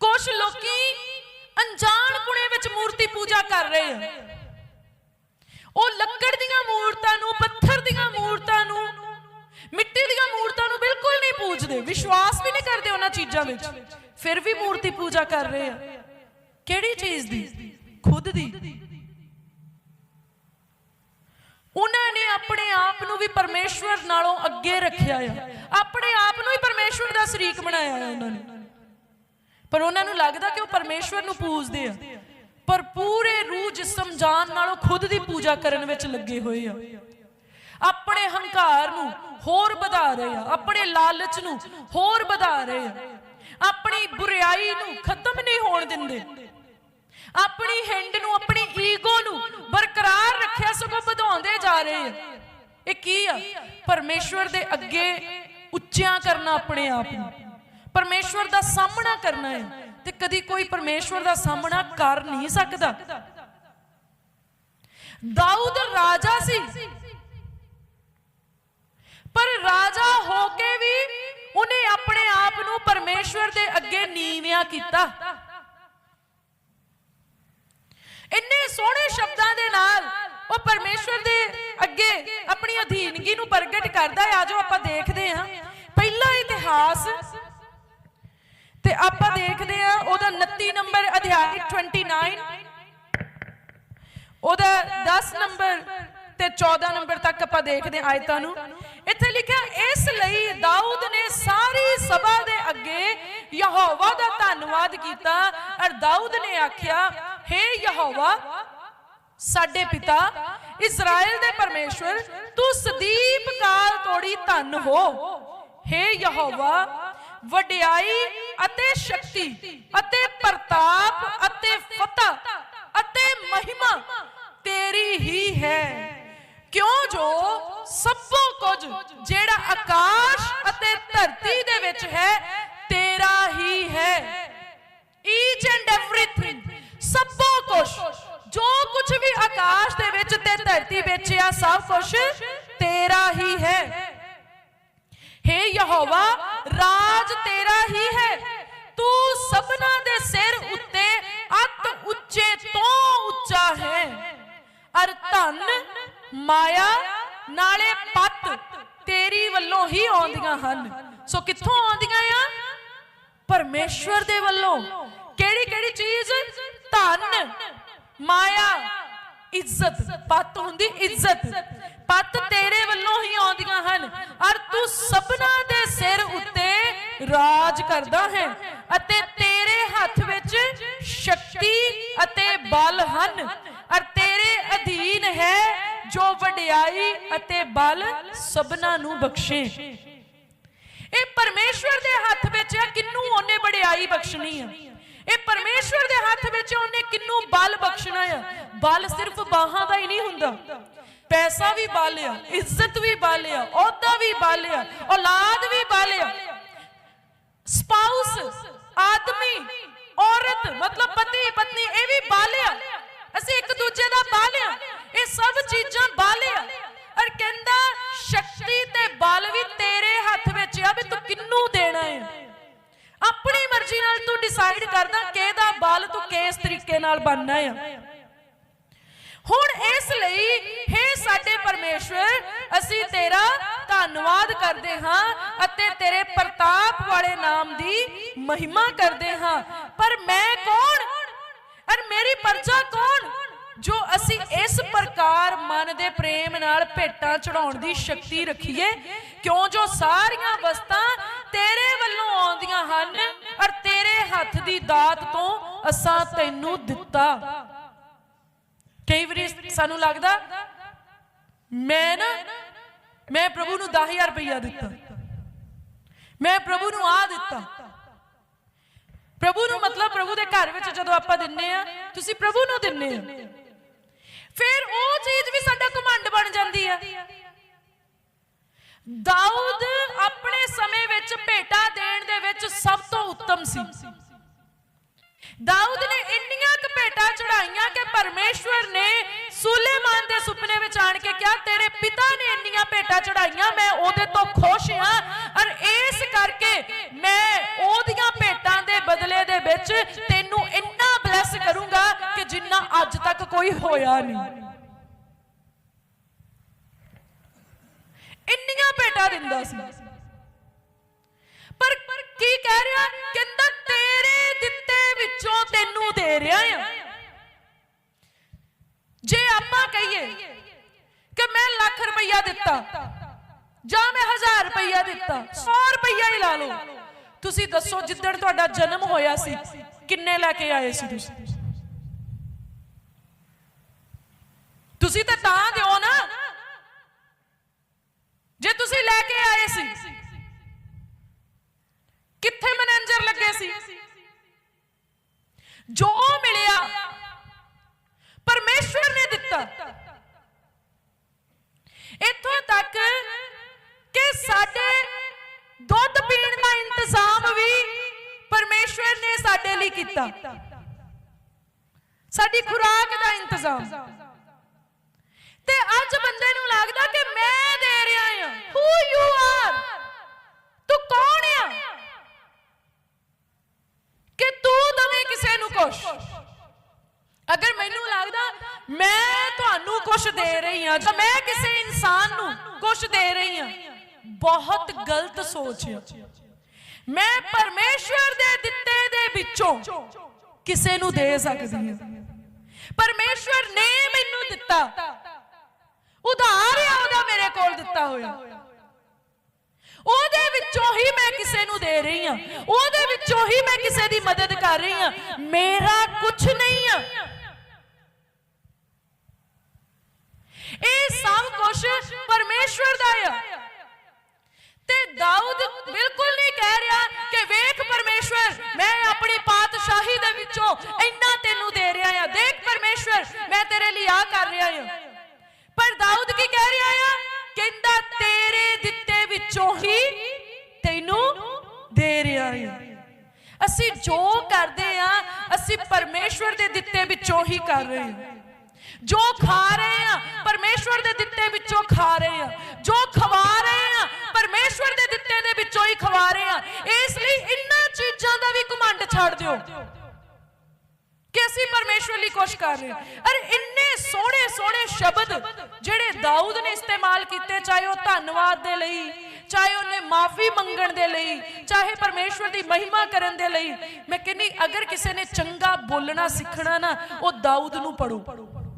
ਕੁਝ ਲੋਕੀ ਅਣਜਾਣ ਪੁਣੇ ਵਿੱਚ ਮੂਰਤੀ ਪੂਜਾ ਕਰ ਰਹੇ ਆ। ਉਹ ਲੱਕੜ ਦੀਆਂ ਮੂਰਤਾਂ ਨੂੰ, ਪੱਥਰ ਦੀਆਂ ਮੂਰਤਾਂ ਨੂੰ, ਮਿੱਟੀ ਦੀਆਂ ਮੂਰਤਾਂ ਨੂੰ ਬਿਲਕੁਲ ਨਹੀਂ ਪੂਜਦੇ। ਵਿਸ਼ਵਾਸ ਵੀ ਨਹੀਂ ਕਰਦੇ ਉਹਨਾਂ ਚੀਜ਼ਾਂ ਵਿੱਚ। ਫਿਰ ਵੀ ਮੂਰਤੀ ਪੂਜਾ ਕਰ ਰਹੇ ਆ। ਕਿਹੜੀ ਚੀਜ਼ ਦੀ? ਖੁਦ ਦੀ। ਉਹਨਾਂ ਨੇ ਆਪਣੇ ਆਪ ਨੂੰ ਵੀ ਪਰਮੇਸ਼ਵਰ ਨਾਲੋਂ ਅੱਗੇ ਰੱਖਿਆ ਆ। ਆਪਣੇ ਆਪ ਨੂੰ ਹੀ ਪਰਮੇਸ਼ਵਰ ਦਾ ਸ਼ਰੀਕ ਬਣਾਇਆ ਆ ਉਹਨਾਂ ਨੇ। ਪਰ ਉਹਨਾਂ ਨੂੰ ਲੱਗਦਾ ਕਿ ਉਹ ਪਰਮੇਸ਼ਵਰ ਨੂੰ ਪੂਜਦੇ ਆ। ਪਰ ਪੂਰੇ ਰੂਹ ਜਿਸਮ ਜਾਨ ਨਾਲੋਂ ਖੁਦ ਦੀ ਪੂਜਾ ਕਰਨ ਵਿੱਚ ਲੱਗੇ ਹੋਏ ਆ। ਆਪਣੇ ਹੰਕਾਰ ਨੂੰ ਹੋਰ ਵਧਾ ਰਹੇ ਆ, ਆਪਣੇ ਲਾਲਚ ਨੂੰ ਹੋਰ ਵਧਾ ਰਹੇ ਆ। ਆਪਣੀ ਬੁਰੀਾਈ ਨੂੰ ਖਤਮ ਨਹੀਂ ਹੋਣ ਦਿੰਦੇ। ਆਪਣੀ ਹਿੰਡ ਨੂੰ, ਆਪਣੀ ਈਗੋ ਨੂੰ ਬਰਕਰਾਰ ਰੱਖਿਆ ਸਗੋਂ ਵਧਾਉਂਦੇ ਜਾ ਰਹੇ ਆ। ਇਹ ਕੀ ਆ? ਪਰਮੇਸ਼ਵਰ ਦੇ ਅੱਗੇ ਉੱਚਿਆਂ ਕਰਨਾ ਆਪਣੇ ਆਪ ਨੂੰ। ਪਰਮੇਸ਼ਵਰ ਦਾ ਸਾਹਮਣਾ ਕਰਨਾ ਹੈ ਤੇ ਕਦੀ ਕੋਈ ਪਰਮੇਸ਼ਵਰ ਦਾ ਸਾਹਮਣਾ ਕਰ ਨਹੀਂ ਸਕਦਾ। ਦਾਊਦ ਰਾਜਾ ਸੀ। ਪਰ ਰਾਜਾ ਹੋ ਕੇ ਵੀ ਉਹਨੇ ਆਪਣੇ ਆਪ ਨੂੰ ਪਰਮੇਸ਼ਵਰ ਦੇ ਅੱਗੇ ਨੀਵਿਆਂ ਕੀਤਾ। ਇੰਨੇ ਸੋਹਣੇ ਸ਼ਬਦਾਂ ਦੇ ਨਾਲ ਉਹ ਪਰਮੇਸ਼ਵਰ ਦੇ ਅੱਗੇ ਆਪਣੀ ਅਧੀਨਗੀ ਨੂੰ ਪ੍ਰਗਟ ਕਰਦਾ ਹੈ। ਆਜੋ ਆਪਾਂ ਦੇਖਦੇ ਹਾਂ। ਪਹਿਲਾ ਇਤਿਹਾਸ ਤੇ ਆਪਾਂ ਦੇਖਦੇ ਹਾਂ ਉਹਦਾ 29 ਨੰਬਰ ਅਧਿਆਇ 29 ਉਹਦਾ 10 ਨੰਬਰ ਤੇ 14 ਨੰਬਰ ਤੱਕ ਆਪਾਂ ਦੇਖਦੇ ਆਇਤਾਂ ਨੂੰ। ਇੱਥੇ ਲਿਖਿਆ, ਇਸ ਲਈ ਦਾਊਦ ਨੇ ਸਾਰੀ ਸਭਾ ਦੇ ਅੱਗੇ ਯਹੋਵਾ ਦਾ ਧੰਨਵਾਦ ਕੀਤਾ ਔਰ ਦਾਊਦ ਨੇ ਆਖਿਆ हे ਯਹੋਵਾ, ਸਾਡੇ ਪਿਤਾ, ਇਸਰਾਇਲ ਦੇ ਪਰਮੇਸ਼ਵਰ, ਤੂੰ ਸਦੀਪ ਕਾਲ ਤੋੜੀ ਧੰਨ ਹੋ। हे ਯਹੋਵਾ, ਵਡਿਆਈ ਅਤੇ ਸ਼ਕਤੀ ਅਤੇ ਪ੍ਰਤਾਪ ਅਤੇ ਫਤਹ ਅਤੇ ਮਹਿਮਾ ਤੇਰੀ ਹੀ ਹੈ ਕਿਉਂ ਜੋ ਸਭੋ ਕੁਝ ਜਿਹੜਾ ਆਕਾਸ਼ ਅਤੇ ਧਰਤੀ ਦੇ ਵਿੱਚ ਹੈ ਤੇਰਾ ਹੀ ਹੈ ਈਚ ਐਂਡ ਐਵਰੀਥਿੰਗ ਸਭੋ ਕੁਝ ਜੋ ਕੁਝ ਵੀ ਆਕਾਸ਼ ਦੇ ਵਿੱਚ ਤੇ ਧਰਤੀ ਵਿੱਚ ਆ ਸਭ ਕੁਝ ਤੇਰਾ ਹੀ ਹੈ हे ਯਹੋਵਾ ਰਾਜ ਤੇਰਾ ਹੀ ਅਰ ਧਨ ਮਾਇਆ ਨਾਲੇ ਪਤ ਤੇਰੀ ਵੱਲੋਂ ਹੀ ਆਉਂਦੀਆਂ ਹਨ। ਸੋ ਕਿੱਥੋਂ ਆਉਂਦੀਆਂ ਆ? ਪਰਮੇਸ਼ਵਰ ਦੇ ਵੱਲੋਂ। ਕਿਹੜੀ ਕਿਹੜੀ ਚੀਜ਼? ਧਨ, ਮਾਇਆ, ਇੱਜ਼ਤ। ਪਤ ਹੁੰਦੀ ਇੱਜ਼ਤ। ਪਤ ਤੇਰੇ ਵੱਲੋਂ ਹੀ ਆਉਂਦੀਆਂ ਹਨ। ਔਰ ਤੂੰ ਸਭਨਾ ਦੇ ਸਿਰ ਉੱਤੇ ਰਾਜ ਕਰਦਾ ਹੈ ਅਤੇ ਤੇਰੇ ਹੱਥ ਵਿੱਚ ਸ਼ਕਤੀ ਅਤੇ ਬਲ ਹਨ। ਹੈ ਜੋ ਵਡਿਆਈ ਅਤੇ ਬਲ ਸਭਨਾ ਨੂੰ ਬਖਸ਼ੇ। ਇਹ ਪਰਮੇਸ਼ਵਰ ਦੇ ਹੱਥ ਵਿੱਚ ਹੈ, ਕਿੰਨੂੰ ਉਹਨੇ ਵਡਿਆਈ ਬਖਸ਼ਣੀ ਆ? ਇਹ ਪਰਮੇਸ਼ਵਰ ਦੇ ਹੱਥ ਵਿੱਚ ਉਹਨੇ ਕਿੰਨੂੰ ਬਲ ਬਖਸ਼ਣਾ ਆ? ਬਲ ਸਿਰਫ ਬਾਹਾਂ ਦਾ ਹੀ ਨਹੀਂ ਹੁੰਦਾ। ਪੈਸਾ ਵੀ ਬਲ ਆ, ਇੱਜ਼ਤ ਵੀ ਬਲ ਆ, ਅਹੁਦਾ ਵੀ ਬਲ ਆ, ਔਲਾਦ ਵੀ ਬਲ ਆ। ਸਪਾਊਸ, ਆਦਮੀ, ਔਰਤ, ਮਤਲਬ ਪਤੀ ਪਤਨੀ ਇਹ ਵੀ ਬਲ ਆ। ਅਸੀਂ ਇੱਕ ਦੂਜੇ ਦਾ ਬਲ ਆ। ਇਹ ਸਭ ਚੀਜ਼ਾਂ ਬਲ ਆ। ਔਰ ਕਹਿੰਦਾ, ਸ਼ਕਤੀ ਤੇ ਬਲ ਵੀ ਤੇਰੇ ਹੱਥ ਵਿੱਚ ਆ ਵੀ ਤੂੰ ਕਿੰਨੂੰ ਦੇਣਾ ਹੈ ਆਪਣੀ ਮਰਜ਼ੀ ਨਾਲ ਤੂੰ ਡਿਸਾਈਡ ਕਰਦਾ ਕਿਹਦਾ ਬਲ ਤੂੰ ਕਿਸ ਤਰੀਕੇ ਨਾਲ ਬਣਨਾ ਆ ਹੁਣ ਇਸ ਲਈ हे ਸਾਡੇ ਪਰਮੇਸ਼ਵਰ, ਅਸੀਂ ਤੇਰਾ ਧੰਨਵਾਦ ਕਰਦੇ ਹਾਂ ਅਤੇ ਤੇਰੇ ਪ੍ਰਤਾਪ ਵਾਲੇ ਨਾਮ ਦੀ ਮਹਿਮਾ ਕਰਦੇ ਹਾਂ। ਪਰ ਮੈਂ ਕੌਣ? ਔਰ ਮੇਰੀ ਪਰਜਾ ਕੌਣ? ਜੋ ਅਸੀਂ ਇਸ ਪ੍ਰਕਾਰ ਮਨ ਦੇ ਪ੍ਰੇਮ ਨਾਲ ਭੇਟਾਂ ਚੜਾਉਣ ਦੀ ਸ਼ਕਤੀ ਰੱਖੀਏ, ਕਿਉਂ ਜੋ ਸਾਰੀਆਂ ਵਸਤਾਂ ਤੇਰੇ ਵੱਲੋਂ ਆਉਂਦੀਆਂ ਹਨ ਔਰ ਤੇਰੇ ਹੱਥ ਦੀ ਦਾਤ ਤੋਂ ਅਸਾਂ ਤੈਨੂੰ ਦਿੱਤਾ। ਕਈ ਵਾਰੀ ਸਾਨੂੰ ਲੱਗਦਾ, ਮੈਂ ਨਾ, ਮੈਂ ਪ੍ਰਭੂ ਨੂੰ 10000 ਰੁਪਇਆ ਦਿੱਤਾ। ਮੈਂ ਪ੍ਰਭੂ ਨੂੰ ਆ ਦਿੱਤਾ। ਪ੍ਰਭੂ ਨੂੰ ਮਤਲਬ ਪ੍ਰਭੂ ਦੇ ਘਰ ਵਿੱਚ ਜਦੋਂ ਆਪਾਂ ਦਿੰਨੇ ਆ, ਤੁਸੀਂ ਪ੍ਰਭੂ ਨੂੰ ਦਿੰਨੇ ਆ। ਫਿਰ ਉਹ ਚੀਜ਼ ਵੀ ਸਾਡਾ ਘਮੰਡ ਬਣ ਜਾਂਦੀ ਆ। ਦਾਊਦ ਆਪਣੇ ਸਮੇਂ ਵਿੱਚ ਭੇਟਾ ਦੇਣ ਦੇ ਵਿੱਚ ਸਭ ਤੋਂ ਉੱਤਮ ਸੀ। ਦਾਊਦ ਨੇ ਇੰਨੀਆਂ ਕੁ ਭੇਟਾਂ ਚੜਾਈਆਂ ਕਿ ਪਰਮੇਸ਼ਵਰ ਨੇ ਸੁਲੇਮਾਨ ਦੇ ਸੁਪਨੇ ਵਿੱਚ ਆਣ ਕੇ ਕਿਹਾ, ਤੇਰੇ ਪਿਤਾ ਨੇ ਇੰਨੀਆਂ ਭੇਟਾਂ ਚੜਾਈਆਂ ਮੈਂ ਉਹਦੇ ਤੋਂ ਕੋਈ ਹੋਇਆ ਨਹੀਂ। ਇੰਨੀਆਂ ਭੇਟਾ ਦਿੰਦਾ ਸੀ। ਪਰ ਕੀ ਕਹਿ ਰਿਹਾ? ਕਹਿੰਦਾ, ਤੇਰੇ ਦਿੱਤੇ ਵਿੱਚੋਂ ਤੈਨੂੰ ਦੇ ਰਿਹਾ ਆ। ਜੇ ਆਪਾਂ ਕਹੀਏ ਕਿ ਮੈਂ ਲੱਖ ਰੁਪਈਆ ਦਿੱਤਾ, ਜਾਂ ਮੈਂ 1000 ਰੁਪਈਆ ਦਿੱਤਾ 100 ਰੁਪਈਆ ਹੀ ਲਾ ਲਓ। ਤੁਸੀਂ ਦੱਸੋ ਜਿੱਦਣ ਤੁਹਾਡਾ ਜਨਮ ਹੋਇਆ ਸੀ, ਕਿੰਨੇ ਲੈ ਕੇ ਆਏ ਸੀ ਤੁਸੀਂ? ਤੁਸੀਂ ਤਾਂ ਤਾਂ ਦਿਓ ਨਾ। ਜੇ ਤੁਸੀਂ ਲੈ ਕੇ ਆਏ ਸੀ। ਕਿੱਥੇ ਮੈਨੇਜਰ ਲੱਗੇ ਸੀ? ਜੋ ਮਿਲਿਆ, ਪਰਮੇਸ਼ਵਰ ਨੇ ਦਿੱਤਾ। ਇੱਥੋਂ ਤੱਕ ਕਿ ਸਾਡੇ ਦੁੱਧ ਪੀਣ ਦਾ ਇੰਤਜ਼ਾਮ ਵੀ ਪਰਮੇਸ਼ਵਰ ਨੇ ਸਾਡੇ ਲਈ ਕੀਤਾ। ਸਾਡੀ ਖੁਰਾਕ ਦਾ ਇੰਤਜ਼ਾਮ। ਅੱਜ ਬੰਦੇ ਨੂੰ ਲੱਗਦਾ ਕਿ ਮੈਂ ਦੇ ਰਿਹਾ ਹਾਂ। ਹੂ ਯੂ ਆਰ ਤੂੰ ਕੌਣ ਆ? ਕਿ ਤੂੰ ਦਵੇਂ ਕਿਸੇ ਨੂੰ ਕੁਛ? ਅਗਰ ਮੈਨੂੰ ਲੱਗਦਾ ਮੈਂ ਤੁਹਾਨੂੰ ਕੁਝ ਦੇ ਰਹੀ ਹਾਂ ਜਾਂ ਮੈਂ ਕਿਸੇ ਇਨਸਾਨ ਨੂੰ ਕੁਝ ਦੇ ਰਹੀ ਹਾਂ। ਬਹੁਤ ਗਲਤ ਸੋਚ ਹੈ ਮੈਂ ਪਰਮੇਸ਼ਵਰ ਦੇ ਦਿੱਤੇ ਦੇ ਵਿੱਚੋਂ ਕਿਸੇ ਨੂੰ ਦੇ ਸਕਦੀ ਹਾਂ। ਪਰਮੇਸ਼ਵਰ ਨੇ ਮੈਨੂੰ ਦਿੱਤਾ ਉਧਾਰ ਆ ਉਹਦਾ ਮੇਰੇ ਕੋਲ ਦਿੱਤਾ ਹੋਇਆ। ਉਹਦੇ ਵਿੱਚੋਂ ਹੀ ਮੈਂ ਕਿਸੇ ਨੂੰ ਦੇ ਰਹੀ ਹਾਂ। ਉਹਦੇ ਵਿੱਚੋਂ ਹੀ ਮੈਂ ਕਿਸੇ ਦੀ ਮਦਦ ਕਰ ਰਹੀ ਹਾਂ। ਮੇਰਾ ਕੁਝ ਨਹੀਂ ਆ। ਇਹ ਸਭ ਕੁਝ ਪਰਮੇਸ਼ਵਰ ਦਾ ਆ। ਤੇ ਦਾਊਦ ਬਿਲਕੁਲ ਨਹੀਂ ਕਹਿ ਰਿਹਾ ਕਿ ਵੇਖ ਪਰਮੇਸ਼ਵਰ, ਮੈਂ ਆਪਣੀ ਪਾਤਸ਼ਾਹੀ ਦੇ ਵਿੱਚੋਂ ਇੰਨਾ ਤੈਨੂੰ ਦੇ ਰਿਹਾ ਆ। ਦੇਖ ਪਰਮੇਸ਼ਵਰ, ਮੈਂ ਤੇਰੇ ਲਈ ਆ ਕਰ ਰਿਹਾ ਆ। ਰਿਹਾ ਅਸੀਂ ਜੋ ਕਰਦੇ ਆ ਅਸੀਂ ਪਰਮੇਸ਼ਵਰ ਦੇ ਦਿੱਤੇ ਵਿੱਚੋਂ ਹੀ ਕਰ ਰਹੇ ਹਾਂ। ਜੋ ਖਾ ਰਹੇ ਆ ਪਰਮੇਸ਼ਵਰ ਦੇ ਦਿੱਤੇ ਵਿੱਚੋਂ ਖਾ ਰਹੇ ਆ ਜੋ ਖਵਾ ਰਹੇ ਆ ਪਰਮੇਸ਼ਵਰ ਦੇ ਦਿੱਤੇ ਦੇ ਵਿੱਚੋਂ ਹੀ ਖਵਾ ਰਹੇ ਆ ਇਸ ਲਈ ਇਹਨਾਂ ਚੀਜ਼ਾਂ ਦਾ ਵੀ ਘਮੰਡ ਛੱਡ ਦਿਓ। ਕਿ ਅਸੀਂ ਪਰਮੇਸ਼ਵਰ ਲਈ ਕੁਝ ਕਰ ਰਹੇ ਹਾਂ। ਇੰਨੇ ਸੋਹਣੇ ਸੋਹਣੇ ਸ਼ਬਦ ਜਿਹੜੇ ਦਾਊਦ ਨੇ ਇਸਤੇਮਾਲ ਕੀਤੇ, ਚਾਹੇ ਉਹ ਧੰਨਵਾਦ ਦੇ ਲਈ ਚਾਹੇ ਉਹਨੇ ਮਾਫੀ ਮੰਗਣ ਦੇ ਲਈ, ਚਾਹੇ ਪਰਮੇਸ਼ਵਰ ਦੀ ਮਹਿਮਾ ਕਰਨ ਦੇ ਲਈ, ਮੈਂ ਕਹਿੰਨੀ ਅਗਰ ਕਿਸੇ ਨੇ ਚੰਗਾ ਬੋਲਣਾ ਸਿੱਖਣਾ ਨਾ, ਉਹ ਦਾਊਦ ਨੂੰ ਪੜੋ